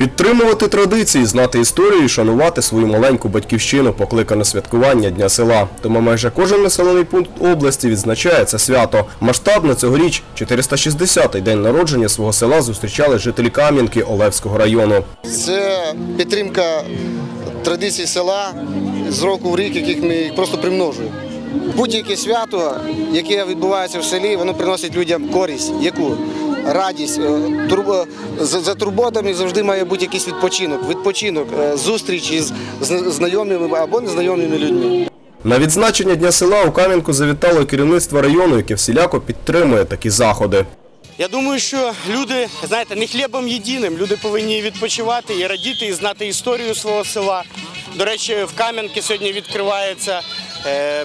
Підтримувати традиції, знати історію і шанувати свою маленьку батьківщину покликане святкування Дня села. Тому майже кожен населений пункт області відзначає це свято. Масштабно цьогоріч 460-й день народження свого села зустрічали жителі Кам'янки Олевського району. Це підтримка традицій села з року в рік, яких ми просто примножуємо. Будь-яке свято, яке відбувається в селі, воно приносить людям користь, яку радість. Е, турбо- За, за турботами завжди має бути якийсь відпочинок. Відпочинок, е, зустріч із зна- знайомими або незнайомими людьми. На відзначення Дня села у Кам'янку завітало керівництво району, яке всіляко підтримує такі заходи. Я думаю, що люди, знаєте, не хлібом єдиним. Люди повинні відпочивати і радіти, і знати історію свого села. До речі, в Кам'янки сьогодні відкривається е,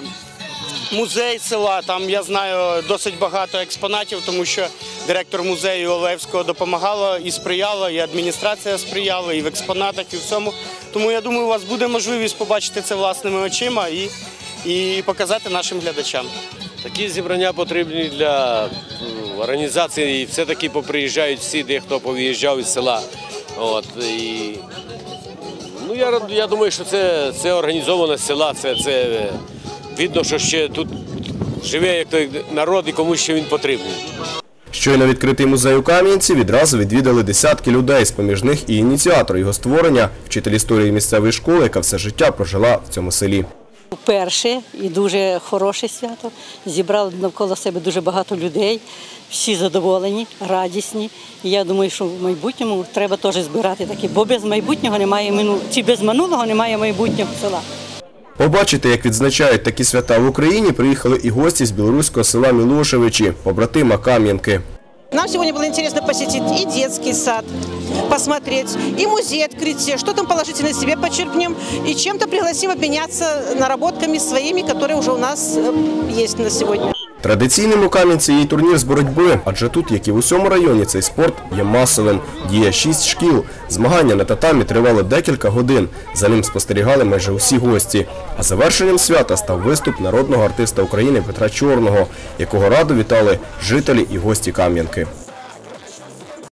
музей села. Там я знаю досить багато експонатів, тому що директор музею Олевського допомагала і сприяла, і адміністрація сприяла, і в експонатах, і в всьому. Тому я думаю, у вас буде можливість побачити це власними очима і, і показати нашим глядачам. Такі зібрання потрібні для організації. І Все-таки поприїжджають всі, дехто повиїжджав із села. От, і, ну, я, я думаю, що це, це організоване села, це, це видно, що ще тут живе як той народ і комусь ще він потрібний. Щойно відкритий музей у Кам'янці відразу відвідали десятки людей, з-поміж них і ініціатор його створення, вчитель історії місцевої школи, яка все життя прожила в цьому селі. Перше і дуже хороше свято. Зібрали навколо себе дуже багато людей, всі задоволені, радісні. І я думаю, що в майбутньому треба теж збирати такі, бо без майбутнього немає мину... чи без минулого немає майбутнього села. Побачити, як відзначають такі свята в Україні, приїхали і гості з білоруського села Мілошевичі, побратима Кам'янки. Нам сегодня было интересно посетить и детский сад, посмотреть, и музей открытие, что там положительно себе подчеркнем, и чем-то пригласим обменяться наработками своими, которые уже у нас э, есть на сегодня. Традиційним у Кам'янці є турнір з боротьби, адже тут, як і в усьому районі, цей спорт є масовим. Діє шість шкіл. Змагання на татамі тривали декілька годин. За ним спостерігали майже усі гості. А завершенням свята став виступ народного артиста України Петра Чорного, якого радо вітали жителі і гості Кам'янки.